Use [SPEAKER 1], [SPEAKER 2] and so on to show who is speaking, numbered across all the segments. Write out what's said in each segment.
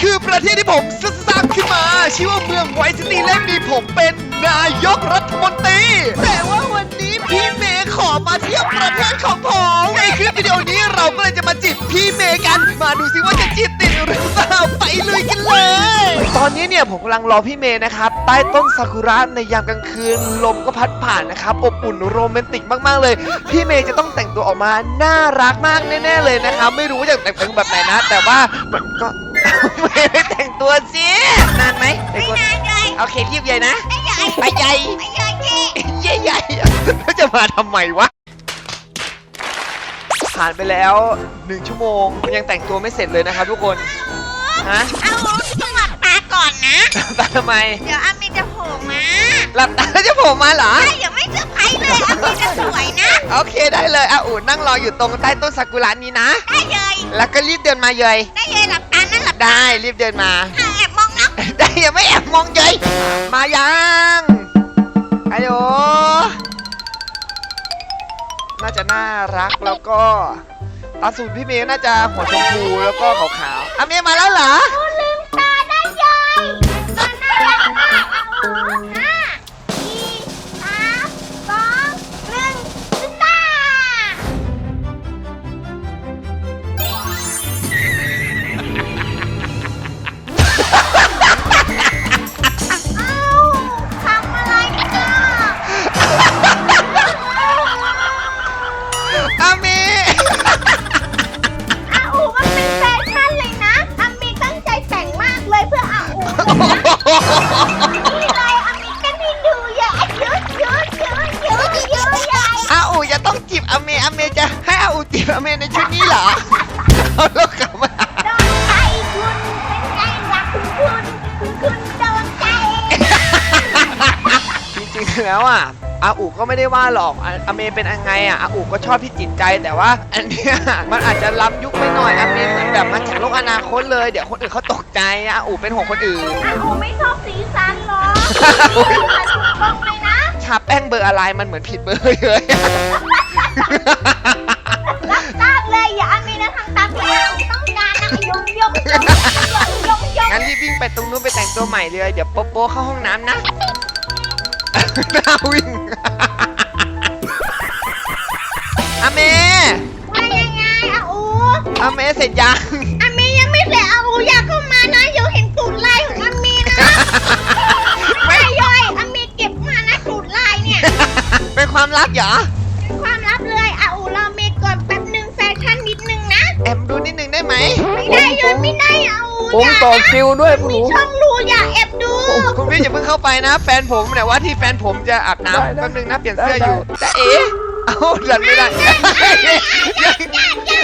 [SPEAKER 1] คือประเทศที่ผมสร้างขึ้นมา ชื่อว่าเมืองไวซิตี้และมีผมเป็นนายกรัฐมนตรีแต่ว่าวันนี้พี่เมย์ขอมาเที่ยวประเทศของผมในคลิปวิดีโอนี้เราก็เลยจะมาจีบพี่เมย์กัน มาดูซิว่าจะจีบติดหรือเปล่าไปเลยกันเลย ตอนนี้เนี่ยผมกำลังรอพี่เมย์นะครับใต้ต้นซากุระในยามกลางคืนลมก็พัดผ่านนะครับอบอุ่นโรแมนติกมากๆเลย พี่เมย์จะต้องแต่งตัวออกมาน่ารักมากแน่ๆเลยนะครับไม่รู้ว่าจะแต่งตัวแบบไหนนะ แต่ว่ามันก็ ไม่ได้แต่งตัวสินานไหมแต่ง
[SPEAKER 2] ไม่
[SPEAKER 1] ตัวนา
[SPEAKER 2] นเลย
[SPEAKER 1] โอเครีบใหญ่นะ
[SPEAKER 2] ไม่ใหญ่
[SPEAKER 1] ไปใหญ่
[SPEAKER 2] ไม่ใหญ่เจ๊
[SPEAKER 1] ใหญ่ใหญ่แล้วจะมาทำไมวะผ่านไปแล้วหนึ่งชั่วโมงยังแต่งตัวไม่เสร็จเลยนะครับทุกคนฮะ
[SPEAKER 2] เอาต้องหลับตาก่อนนะ
[SPEAKER 1] ตาทำไม
[SPEAKER 2] เดี๋ยวอามีจะโผล่มา
[SPEAKER 1] หลับตาแล้วจะโผล่มาเหรอ
[SPEAKER 2] ใช่อย่าไม่เซอร์ไพรส์เลยอามีจะสวยนะ
[SPEAKER 1] โอเคได้เลยอาอูนั่งรออยู่ตรงใต้ต้นซากุระนี้นะ
[SPEAKER 2] ได้เลย
[SPEAKER 1] แล้วก็รีบเดินมาเยย
[SPEAKER 2] ได้เลยหลับ
[SPEAKER 1] ได้รีบเดินมา
[SPEAKER 2] อะแอบมองนะ
[SPEAKER 1] ได้ยังไม่แอบมองเยยมายังฮัลโหลน่าจะน่ารักแล้วก็ตาสูตรพี่เมย์น่าจะหัวชมพูแล้วก็ขาวๆอะเมย์มาแล้วเหรอ
[SPEAKER 2] ลืมตาได้ยังตาน่ารักมากอะห้าสี่ ต้องจี
[SPEAKER 1] บอาเมย์อาเมย์จะให้อาอูจีบอาเมย์ในชุดนี้เหรอเอาแล้วกลับมา
[SPEAKER 2] โดนใจคุณเป็นไงล่ะคุณคุณคุณคุณโดนใจ
[SPEAKER 1] จริงๆแล้วอะอาอูก็ไม่ได้ว่าหรอกอาอาเมย์เป็นยังไงอะอาอูก็ชอบพี่จิตใจแต่ว่า อันเนี้ยมันอาจจะล้ำยุคไปหน่อยอาเมย์เหมือนแบบมาจากโลกอนาคตเลยเดี๋ยวคนอื่นเขาตกใจอาอูเป็นห่วงคนอื่น
[SPEAKER 2] อาอูไม่ชอบสีสันหรอถูกต้องเลยนะ
[SPEAKER 1] ชาแป้งเบอร์อะไรมันเหมือนผิดเบอร์เลย
[SPEAKER 2] รับทราบเลยอย่าอามีนะทางตามที่อาอูต้องการนะยงยงยงยงยงยง
[SPEAKER 1] งั้นรีบวิ่งไปตรงนู้นไปแต่งตัวใหม่เลยเดี๋ยวโป๊ะโป๊ะเข้าห้องน้ำนะน่าวิ่งอาเมย์
[SPEAKER 2] ว่ายังไงอาอู
[SPEAKER 1] อาเมย์เสร็จยัง
[SPEAKER 2] อามียังไม่เสร็จอาอูอยากเข้ามานะโยเห็นตูดลายของอามีนะไม่ย่อยอามีเก็บมานะตูดลายเนี่ย
[SPEAKER 1] เป็นความลับเหรอ
[SPEAKER 3] ผม
[SPEAKER 2] อย่า
[SPEAKER 3] ต่อ
[SPEAKER 2] นะ
[SPEAKER 3] คิวด้วยคุณห
[SPEAKER 2] มี
[SPEAKER 3] นู
[SPEAKER 2] ช่องรูอย่าแอบดู
[SPEAKER 1] คุณพี่อย่าเพิ่งเข้าไปนะ แฟนผมเนี่ยว่าที่แฟนผมจะอาบ
[SPEAKER 3] ได้
[SPEAKER 1] น้ำ
[SPEAKER 3] ได้
[SPEAKER 1] แป๊บนึงนะเปลี่ยนเสื้อ
[SPEAKER 3] ได้
[SPEAKER 1] อยู่แต่เอ๊ะเอ้าดันไม่ได้
[SPEAKER 2] อย่าอย่าอย่า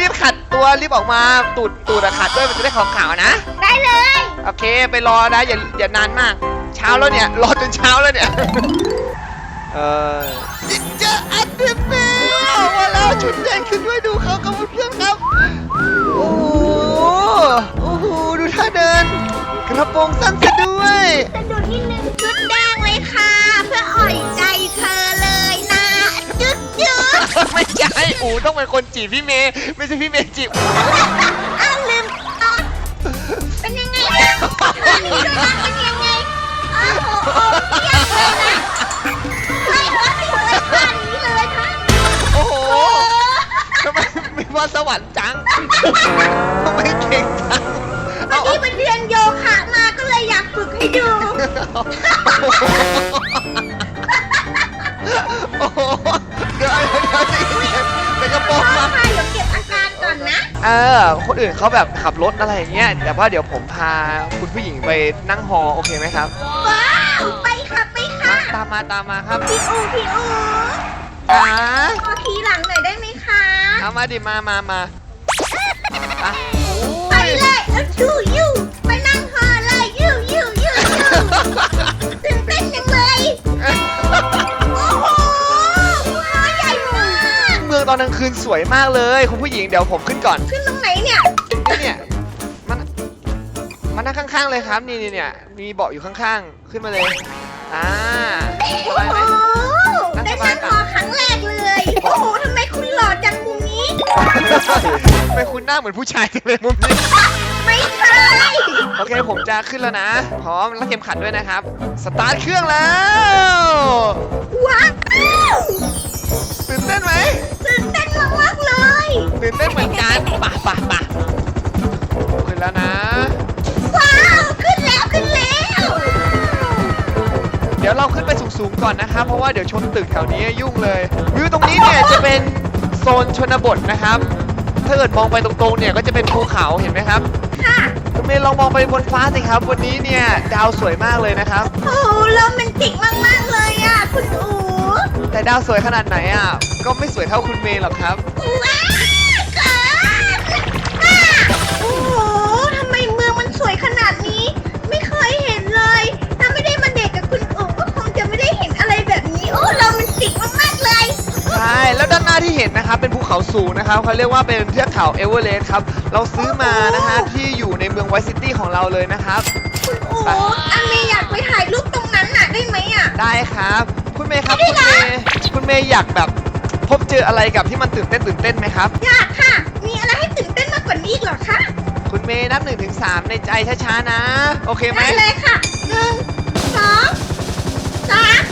[SPEAKER 1] รีบๆขัดตัวรีบออกมาตูดตูดอะขัดด้วยมันจะได้ขาวๆนะ
[SPEAKER 2] ได้เลย
[SPEAKER 1] โอเค ไปรอนะอย่าอย่านานมากเช้าแล้วเนี่ย รอจนเช้าแล้วเนี่ย เออเจออันเดอร์แมนออกมาแล้วชุดแดงขึ้นด้วยดูเขากับเพื่อนๆครับ โอ้โหโอ้โหดูท่าเดิน กระโปรงสั้นซะด้วย
[SPEAKER 2] สะดุดนิดนึงชุดแดงเลยค่ะ เพื่ออ่อยใจเธอเลยนะจุดจุด
[SPEAKER 1] ไม่ใช่อูต้องเป็นคนจีบพี่เมย์ไม่ใช่พี่เมย์จีบอู
[SPEAKER 2] อ้าวลืมตอนเป็นยังไงนะอันนี้ดูนะเป็นยังไงโอ้โโอ้
[SPEAKER 1] โหทำไมมีพรสวรรค์จังทำไมเก่งจัง
[SPEAKER 2] วัน
[SPEAKER 1] เอา
[SPEAKER 2] นี้ไปเรียนโยคะมาก็เลยอยากฝึกให้ดู
[SPEAKER 1] โอ้โหเดี๋ยวเดี๋ยวเดี๋ยวเป็นกระโปรง
[SPEAKER 2] พ่อ
[SPEAKER 1] มา
[SPEAKER 2] ค่ะเดี๋ยวเก็บอาการก่อนนะ
[SPEAKER 1] เออ คนอื่นเขาแบบขับรถอะไรอย่างเงี้ย แต่ว่าเดี๋ยวผมพาคุณผู้หญิงไปนั่งฮอโอเคไหมครับ
[SPEAKER 2] ว้าว ไปค่ะไปค่ะ
[SPEAKER 1] ตามมาตามมาครับ
[SPEAKER 2] พี่อูพี่อู
[SPEAKER 1] จ๋า
[SPEAKER 2] ขอขี่หลังหน่อยได้ไหมคะ
[SPEAKER 1] เอามาดิมามามาอะ
[SPEAKER 2] ไปเลยเอาชูยูไปนั่งคอเลยยูยูยูยูตื่นเต้นจังเลยโอ้โหหัวใหญ่มาก
[SPEAKER 1] เมืองตอนกลางคืนสวยมากเลย คุณผู้หญิงเดี๋ยวผมขึ้นก่อน
[SPEAKER 2] ขึ้นานั่
[SPEAKER 1] งข้างๆเลยครับ นี่นี่เนี่ยมีเบาะอยู่ข้างๆ ขึ้นมาเลย อ่าโอ้โหม โอ
[SPEAKER 2] ้ได้ชั้งคอขังแรกเล
[SPEAKER 1] ย โอ้โหทำไมคุณหล่อจังมุมนี้ ทำไมคุณหน้าเหมือนผู้ชายจังเลยมุมนี้
[SPEAKER 2] ไม่ใช่
[SPEAKER 1] โอเคผมจะขึ้นแล้วนะ พร้อมรัดเข็มขัดด้วยนะครับ สตาร์ทเครื่องแล้ว
[SPEAKER 2] ว้าว
[SPEAKER 1] ตื่นเต้นไหม
[SPEAKER 2] ตื่นเต้นมากๆเลย
[SPEAKER 1] ตื่นเต้นเหมือนกันป่ะป่ะป่ะขึ้นแล้วนะ เดี๋ยวเราขึ้นไปสูงๆก่อนนะครับ เพราะว่าเดี๋ยวชนตึกแถวนี้ยุ่งเลยวิวตรงนี้เนี่ยจะเป็นโซนชนบทนะครับ ถ้าเกิดมองไปตรงๆเนี่ยก็จะเป็นภูเขาเห็นไหมครับ
[SPEAKER 2] ค่ะ
[SPEAKER 1] คุณเมย์ลองมองไปบนฟ้าสิครับ วันนี้เนี่ยดาวสวยมากเลยนะครับ
[SPEAKER 2] โอ้โรแมนติกมาก ๆ เลยอะ คุณอู
[SPEAKER 1] แต่ดาวสวยขนาดไหนอะก็ไม่สวยเท่าคุณเมย์หรอกครับ
[SPEAKER 2] ว้าวเกินอะโอ้โหทำไมเมืองมันสวยขนาด โรแมนติกมากๆเลย
[SPEAKER 1] ใช่แล้วด้านหน้าที่เห็นนะครับเป็นภูเขาสูงนะครับเขาเรียกว่าเป็นเทือกเขาเอเวอเรสต์ครับเราซื้อมานะฮะที่อยู่ในเมืองไวท์ซิตี้ของเราเลยนะครับ
[SPEAKER 2] คุณอูอาเมย์อยากไปถ่ายรูปตรงนั้นน่ะได้ไหมอะ
[SPEAKER 1] ได้ครับ คุณเมย์ครับ คุณเมย์คุณเมย์อยากแบบ พบเจออะไรกับที่มันตื่นเต้นตื่นเต้นไหมครับ
[SPEAKER 2] อยากค่ะ มีอะไรให้ตื่นเต้นมากกว่านี้อีกเหรอคะ
[SPEAKER 1] คุณเมย์นับหนึ่งถึงสามในใจช้าๆนะ โอเคไหม
[SPEAKER 2] ได้เลยค่ะหนึ่งสองสาม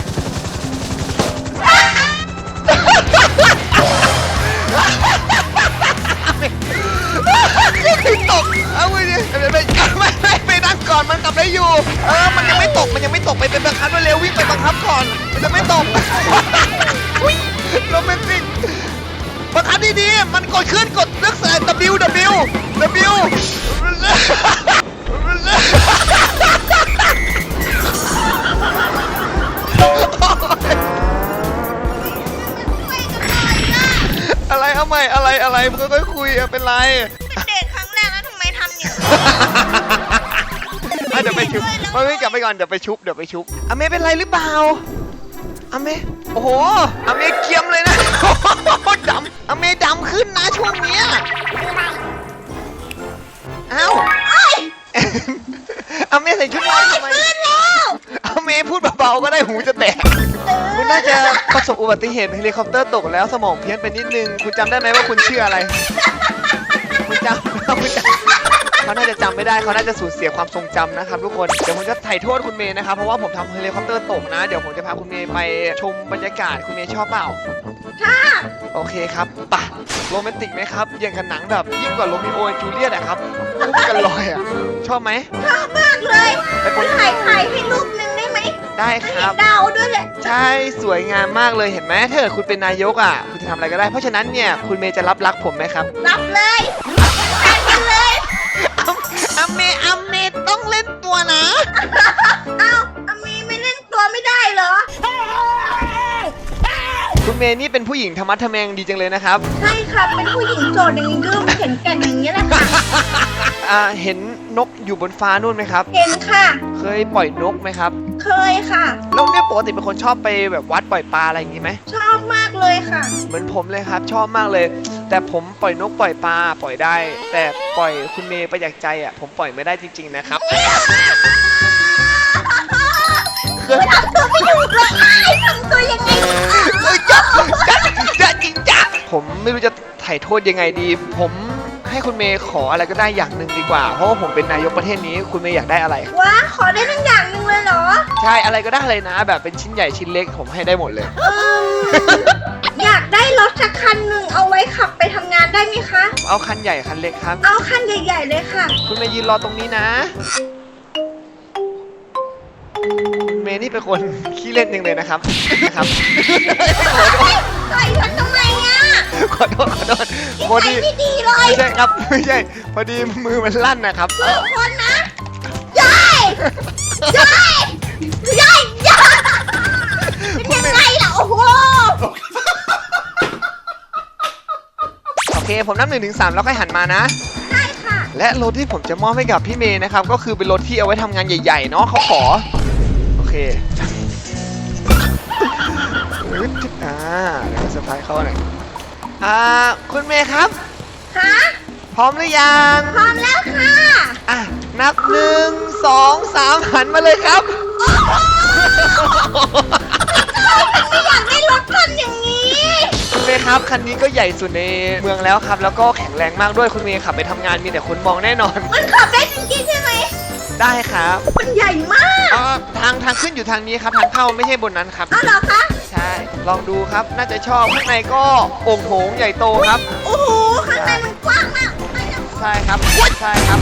[SPEAKER 1] ไม่ ได้อยู่ เออ มันยังไม่ตก มันยังไม่ตกไปเป็นบังคับด้วยเร็ววิ่งไปบังคับก่อน มันจะไม่ตกอุ๊ยโรแมนติกบังคับดีๆ มันกดขึ้นกดเลือกสาย W W W
[SPEAKER 2] ไปกันหน่อยนะ
[SPEAKER 1] อะไรเอาใหม่อะไรอะไรมึงค่อยๆคุยอะเป็นไร
[SPEAKER 2] เป็นเด็กครั้งแรกแล้วทำไมทำอย่างนี้
[SPEAKER 1] อะเดี๋ยวไปชุบไม่ไม่กลับไปก่อนเดี๋ยวไปชุบเดี๋ยวไปชุบอเมเป็นไรหรือเปล่าอเมโอ้โหอเมเกรียมเลยนะดำอเมดำขึ้นนะช่วงเนี้ยเอ้า
[SPEAKER 2] เอ้ย
[SPEAKER 1] อเมใส่ชุดนอนทำไม
[SPEAKER 2] ฟื้นแล้ว
[SPEAKER 1] อเมพูดเบาๆก็ได้หูจะแตกคุณน่าจะประสบอุบัติเหตุเฮลิคอปเตอร์ตกแล้วสมองเพี้ยนไปนิดนึง คุณจำได้ไหมว่าคุณชื่ออะไร คุณจำคุณจำ เขาน่าจะจำไม่ได้เขาน่าจะสูญเสียความทรงจำนะครับทุกคนเดี๋ยวผมจะไถ่โทษคุณเมย์นะครับเพราะว่าผมทำเฮลิคอปเตอร์ตกนะเดี๋ยวผมจะพาคุณเมย์ไปชมบรรยากาศคุณเมย์ชอบเปล่า
[SPEAKER 2] ค่ะ
[SPEAKER 1] โอเคครับปะโรแมนติกไหมครับอย่างกับหนังแบบยิ่งกว่าโรมิโอและจูเลียตอะครับคู่กันลอยอะชอบไหม
[SPEAKER 2] ชอบมากเลย
[SPEAKER 1] ไปคน
[SPEAKER 2] ถ่ายถ่ายให้รูปหนึ่งได้ไหม
[SPEAKER 1] ได้ค
[SPEAKER 2] ให้
[SPEAKER 1] รั
[SPEAKER 2] เห็
[SPEAKER 1] บ
[SPEAKER 2] นดาวด้วยเลย
[SPEAKER 1] ใช่สวยงามมากเลยเห็นไหมถ้าเกิดคุณเป็นนายกอะคุณจะทำอะไรก็ได้เพราะฉะนั้นเนี่ยคุณเมย์จะรับรักผมไหมครับ
[SPEAKER 2] รับเลยแข่งกันเลย
[SPEAKER 1] อัมเมย์อัมเมย์ต้องเล่นตัวนะ
[SPEAKER 2] เอ้าอามีไม่เล่นตัวไม่ได้เหรอ
[SPEAKER 1] คุณเมย์นี่เป็นผู้หญิงธรรมะทะแมงดีจังเลยนะครับ
[SPEAKER 2] ใช่ค่ะ เป็นผู้หญิงโสดอย่างนี้ก็เห็นแก่นอย่างนี้แหละค่ะ
[SPEAKER 1] อ่าเห็นนกอยู่บนฟ้านู่นไหมครับ
[SPEAKER 2] เห็นค่ะ
[SPEAKER 1] เคยปล่อยนกไหมครับ
[SPEAKER 2] เคยค่ะ
[SPEAKER 1] แล้วเนี่ยปกติเป็นคนชอบไปแบบวัดปล่อยปลาอะไรอย่างงี้ไหม
[SPEAKER 2] ชอบมากเลยค่ะ
[SPEAKER 1] เหมือนผมเลยครับ ชอบมากเลย แต่ผมปล่อยนกปล่อยปลาปล่อยได้ แต่ปล่อยคุณเมย์ไปจากใจอะผมปล่อยไม่ได้จริง ๆนะครับ
[SPEAKER 2] ทำตัวไม่ถูกเลยไอ้ทำตัวยังไง
[SPEAKER 1] เอ้ยจับจับจับจริงจังผมไม่รู้จะไถ่โทษยังไงดี ผมให้คุณเมย์ขออะไรก็ได้อย่างหนึ่งดีกว่า เพราะว่าผมเป็นนายกประเทศนี้ คุณเมย์อยากได้อะไร
[SPEAKER 2] ว้าขอได้ทั้งอย่างหนึ่งเลยเหรอ
[SPEAKER 1] ใช่อะไรก็ได้เลยนะ แบบเป็นชิ้นใหญ่ชิ้นเล็กผมให้ได้หมดเลย
[SPEAKER 2] เอมอยากได้รถสักคันหนึ่งเอาไว้ขับไปทำงานได้ไหมคะ
[SPEAKER 1] เอาคันใหญ่คันเล็กครับ
[SPEAKER 2] เอาคันใหญ่ ๆ เลยค่ะ
[SPEAKER 1] คุณเมย์ยืนรอตรงนี้นะคุณเมย์นี่เป็นคนขี้เล่นยังเลยนะครับ นะครับ
[SPEAKER 2] ใส่ฉันทำไมอะ
[SPEAKER 1] ขอโทษขอโทษพอ
[SPEAKER 2] ใส่
[SPEAKER 1] ดี
[SPEAKER 2] ไม่ดีเลย
[SPEAKER 1] ไม่ใช่ครับไม่ใช่ พอดีมือมันลั่นนะครับ
[SPEAKER 2] เออคนนะยายยายยายยายเป็นยังไงล่ะ โอ้โห
[SPEAKER 1] โอเค ผมนับหนึ่งถึงสามแล้วค่อยหันมานะ
[SPEAKER 2] ได้ค่ะ
[SPEAKER 1] และรถที่ผมจะมอบให้กับพี่เมย์นะครับ ก็คือเป็นรถที่เอาไว้ทำงานใหญ่ๆเนาะเขาขอ โอเคอึ๊ดอ่าเดี๋ยวเซอร์ไพรส์เขาหน่อยอ่าคุณเมย์ครับ
[SPEAKER 2] ฮะ
[SPEAKER 1] พร้อมหรือยัง
[SPEAKER 2] พร้อมแล้วค่ะ
[SPEAKER 1] อะนับหนึ่งสองสามหันมาเลยครับ
[SPEAKER 2] ไม่อยากได้รถคันอย่างนี้
[SPEAKER 1] คุณ เมย์ครับคันนี้ก็ใหญ่สุดในเมืองแล้วครับ แล้วก็แข็งแรงมากด้วยคุณเมย์ขับไปทำงานมีแต่คนมองแน่นอน
[SPEAKER 2] มันขับได้จริงๆใช่ไหม
[SPEAKER 1] ได้ครับ
[SPEAKER 2] มันใหญ่มาก
[SPEAKER 1] เอ่อทางทางขึ้นอยู่ทางนี้ครับทางเข้าไม่ใช่บนนั้นครับ
[SPEAKER 2] อ้าวเหรอคะ
[SPEAKER 1] ใช่ ลองดูครับน่าจะชอบข้างในก็โอ่งโถงใหญ่โตครับ
[SPEAKER 2] โอ้โห ข้างในมันกว้างมากไม่จะ
[SPEAKER 1] ใช่ครับใช่ครับ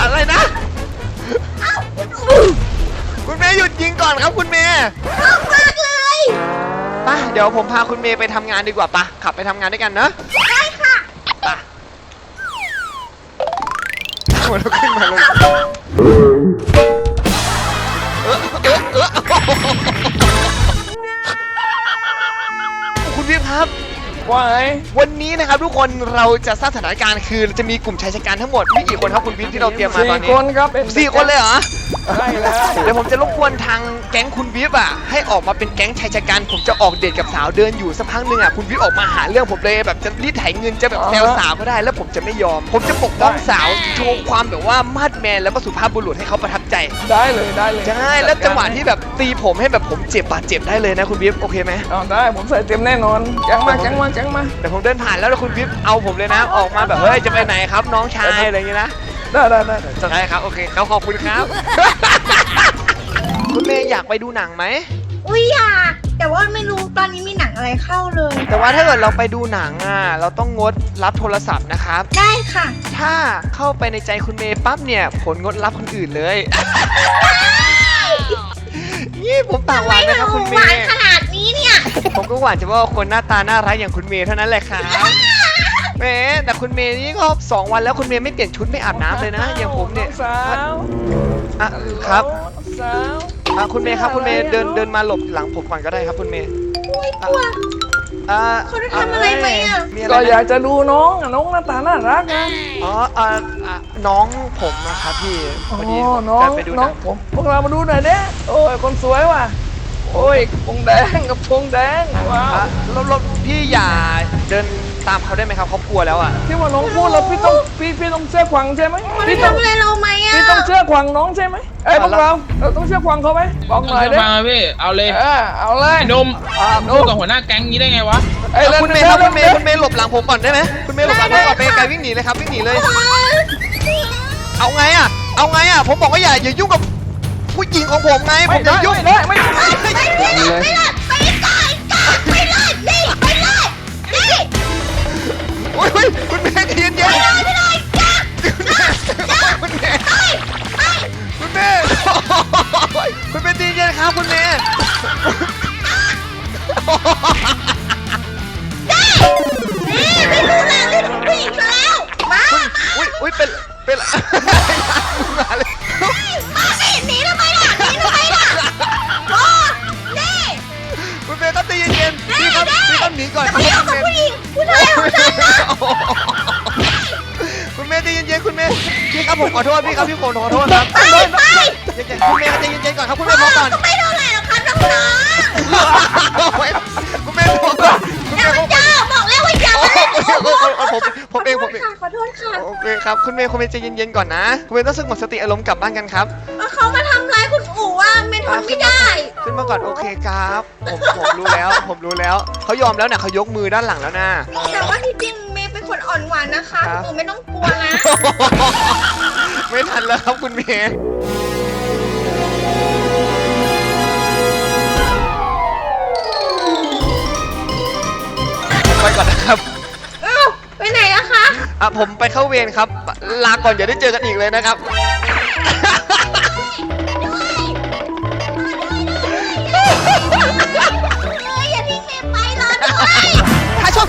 [SPEAKER 1] อะไรนะ
[SPEAKER 2] เอ้าคุณอู๋
[SPEAKER 1] คุณเมย์หยุดยิงก่อนครับคุณเมย์
[SPEAKER 2] ชอบมากเลย
[SPEAKER 1] ไป่ะเดี๋ยวผมพาคุณเมย์ไปทำงานดีกว่าปะขับไปทำงานด้วยกันเนอะ
[SPEAKER 2] ได้ค่ะ
[SPEAKER 1] ไป่ะโอ้แล้วขึ้นมาเลย
[SPEAKER 3] ว่าไง
[SPEAKER 1] วันนี้นะครับทุกคนเราจะสร้างสถานการณ์คือจะมีกลุ่มชายชะกันทั้งหมดมีกี่คนครับคุณวิทย์ที่เราเตรียมมาตอนนี้
[SPEAKER 3] สี่คนครับเป็น
[SPEAKER 1] สี่คนเลยเหรอ
[SPEAKER 3] ใช่แล้ว
[SPEAKER 1] เดี๋ยวผมจะรบกวนทางแก๊งคุณวิฟอะให้ออกมาเป็นแก๊งชายชะกันผมจะออกเดทกับสาวเดินอยู่สักพักหนึ่งอะคุณวิฟออกมาหาเรื่องผมเลยแบบจะรีดไถเงินจะแบบแซวสาวก็ได้ แล้วผมจะไม่ยอม ผมจะปกป้องสาวโชว์ความแบบว่ามาดแมนแล้วก็สุภาพบุรุษให้เขาประทับใจ
[SPEAKER 3] ได้เลยได้เลย
[SPEAKER 1] ใช่แล้วจังหวะที่แบบตีผมให้แบบผมเจ็บบาดเจ็บได้เลยนะคุณวิฟโอเคไหม
[SPEAKER 3] เอาได้ผมใส่เต็มแน่นอนแจังมาแจังมาแจังมา
[SPEAKER 1] แต่ผมเดินผ่านแล้วแล้วคุณวิฟเอาผมเลยนะออกมาแบบเฮ้ยจะไปไหนครับน้องชายอะไรอย่างเงี้ยนะ
[SPEAKER 3] ได้ได้ได้ได้
[SPEAKER 1] ใช่ครับโอเคครับขอบคุณครับ คุณเมย์อยากไปดูหนังไหม
[SPEAKER 2] อุ้ยอยากแต่ว่าไม่รู้ตอนนี้มีหนังอะไรเข้าเลย
[SPEAKER 1] แต่ว่าถ้าเกิดเราไปดูหนังอะเราต้องงดรับโทรศัพท์นะครับ
[SPEAKER 2] ได้ค่ะ
[SPEAKER 1] ถ้าเข้าไปในใจคุณเมย์ปั๊บเนี่ยผลงดรับคนอื่นเลย นี่ผมปากหวานนะครับคุณเม
[SPEAKER 2] หวาน
[SPEAKER 1] ย์
[SPEAKER 2] ขนาดนี้เนี่ย
[SPEAKER 1] ผมก็หวานเฉพาะคนหน้าตาน่ารักอย่างคุณเมย์เท่านั้นแหละครับแหมแต่คุณเมย์นี่ก็สองวันแล้วคุณเมย์ไม่เปลี่ยนชุดไม่อาบน้ำเลยนะ อย่างผมเนี่ย
[SPEAKER 3] สาว
[SPEAKER 1] อะครับ
[SPEAKER 3] สาว
[SPEAKER 1] อะคุณเมย์ครับคุณเมย์เดินเดินมาหลบหลังผมก่อนก็ได้ครับคุณเมย์
[SPEAKER 2] ไม่กลัว
[SPEAKER 1] อ่า
[SPEAKER 2] เขาจะทำอะไรไหมอะ
[SPEAKER 1] มีอะไร
[SPEAKER 3] ก็อยา
[SPEAKER 1] นะ
[SPEAKER 3] กจะดูน้องอะน้องหน้าตาน่ารักนะ
[SPEAKER 1] อ๋ออ่าอ่าน้องผมนะครับพี่พ
[SPEAKER 3] อ๋
[SPEAKER 1] อดี
[SPEAKER 3] อ
[SPEAKER 1] ผม
[SPEAKER 3] น้อง
[SPEAKER 1] จะไปดูห
[SPEAKER 3] น้อ
[SPEAKER 1] นั
[SPEAKER 3] ง
[SPEAKER 1] ง
[SPEAKER 3] ผมพวกเรามาดูหน่อยเด้โอ้ยคนสวยว่ะ โอ้ยพงแดงกับพงแดงว้าว
[SPEAKER 1] อะแล้วแล้วพี่อย่าเดินตามเขาได้ไหมครับเขากลัวแล้วอะ
[SPEAKER 3] ที่ว่าน้องพูดแล้วพี่ต้องพี่พี่ต้องเชื่อขวังใช่ไหม
[SPEAKER 2] เขาจะ
[SPEAKER 3] พี่ต้อง
[SPEAKER 2] ทำอะไรเราไหมอะ
[SPEAKER 3] พี่ต้องเชื่อขวังน้องใช่ไหมเอ้ยพวกเราเราต้องเชื่อขวังเขาไหมบอกหน่อย
[SPEAKER 4] เอา
[SPEAKER 3] เด้
[SPEAKER 4] มาพี่ เอาเลย
[SPEAKER 3] เออเอาเลย
[SPEAKER 4] ไอ้นม
[SPEAKER 3] อ่า
[SPEAKER 4] พูดกับหัวหน้าแก๊งนี้ได้ไงวะ
[SPEAKER 3] เอ้ย
[SPEAKER 1] อะ
[SPEAKER 3] เล่น
[SPEAKER 1] คุณเม
[SPEAKER 3] เม
[SPEAKER 1] ย์ครับ
[SPEAKER 3] เล่
[SPEAKER 1] คุณ
[SPEAKER 3] น
[SPEAKER 1] เม
[SPEAKER 3] เม
[SPEAKER 1] ย์คุณเมย์หลบหลังผมก่อนได้ไหมคุณเมย์หลบหลังผมก่อนไปไกลวิ่งหนีเลยครับวิ่งหนีเลย เอาไงอะ เอาไงอะ ผมบอกว่าอย่าอย่ายุ่งกับ ผู้หญิงของผมไงผ
[SPEAKER 3] ไม่
[SPEAKER 1] ม
[SPEAKER 3] ได้
[SPEAKER 1] จะยุ่ง
[SPEAKER 3] ไม่ได้ไม่ได้
[SPEAKER 2] ไปเลยไปเลยไปก่อนก่อนไปเลยนี่ไปเลยนี่
[SPEAKER 1] โอ้ยเฮ้ยคุณเมย์ใจเย็นๆ
[SPEAKER 2] ไปเลยไปเลยจ้า
[SPEAKER 1] คุณเมย์คุณเมย์คุณเมย์ใจเย็นๆครับคุณเมย์
[SPEAKER 2] นี่ไม่รู้แล้วนี่ผู้หญิงซะแล้วมา
[SPEAKER 1] อุ้ยอุ้ยเป็นเป็นมาเล ก่อน
[SPEAKER 2] จะไม่เอากับผู้หญิงผู้ชายของฉันนะ
[SPEAKER 1] คุณเมย์ใจเย็นๆคุณเมย์พี่ครับผมขอโทษพี่ครับพี่ผมขอโทษครับ
[SPEAKER 2] ไปไป
[SPEAKER 1] เย็นๆคุณเมย์ใจเย็นๆก่อนครับคุณเมย์พอก่อน
[SPEAKER 2] ก็ไม่เท่าไหร่หรอกครับน้อง
[SPEAKER 1] คุณเมย์พอก่อน
[SPEAKER 2] ๆ
[SPEAKER 1] คุณ
[SPEAKER 2] อ
[SPEAKER 1] เม
[SPEAKER 2] ย่า
[SPEAKER 1] ย์พ
[SPEAKER 2] มา
[SPEAKER 1] อก่อน
[SPEAKER 2] เจ้าบอกแล้วว่าอย่ามาเล่น
[SPEAKER 1] ผมผมเองผมเอง
[SPEAKER 2] ขอโทษค่ะ
[SPEAKER 1] โอเคครับคุณเมย์คุณเมย์ใจเย็นๆก่อนนะคุณเมย์ต้องสงบสติอารมณ์กลับบ้านกันครับ
[SPEAKER 2] เขามาทำร้ายคุณอู๋ อะเมย์ทนไม่ได้
[SPEAKER 1] ขึ้นมาก่อนโอเคครับ ผมผมรู้แล้ว ผมรู้แล้วเขายอมแล้วนะเขายกมือด้านหลังแล้วนะ
[SPEAKER 2] แต่ว่าที่จริงเมย์เป็นคนอ่อนหวานนะคะ
[SPEAKER 1] ครับ
[SPEAKER 2] คุณอู๋ไม่ต้องกลัวนะ
[SPEAKER 1] ไม่ทันแล้วครับคุณเมย์ไปก่อนนะครับ
[SPEAKER 2] เอ้าไปไหนอะคะ
[SPEAKER 1] อะผมไปเข้าเวรครับ ลาก่อนอย่าได้เจอกันอีกเลยนะครับ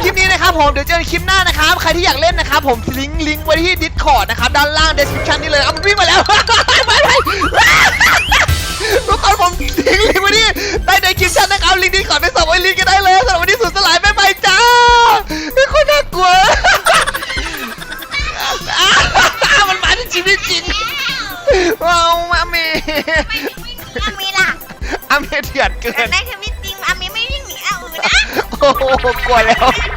[SPEAKER 1] ลิปนี้นะครับผมเดี๋ยวเจอกันคลิปหน้านะครับใครที่อยากเล่นนะครับผมลิงก์ลิงก์ไว้ที่ Discord นะครับด้านล่าง description นี่เลยเอามันวิ่งมาแล้วไปไปทุกคนผมลิงก์ลิงก์ไว้ที่ใต้ description นะครับลิงก์นี้ก่อนไปส่งไว้ลิงก์กันได้เลยสำหรับวันนี้สุดสลายบ๊ายบายจ้าไม่คนน่ากลัวมันมาที่ชีวิตจริงว้าวอาเม
[SPEAKER 2] อามีล่ะ
[SPEAKER 1] อาเมเถื่อนเกิ
[SPEAKER 2] แต่
[SPEAKER 1] น
[SPEAKER 2] ในชีวิตจริงอามีไม่วิ่งหนีอาอูนะ
[SPEAKER 1] โอ้โหกลัวแล้ว
[SPEAKER 2] นะ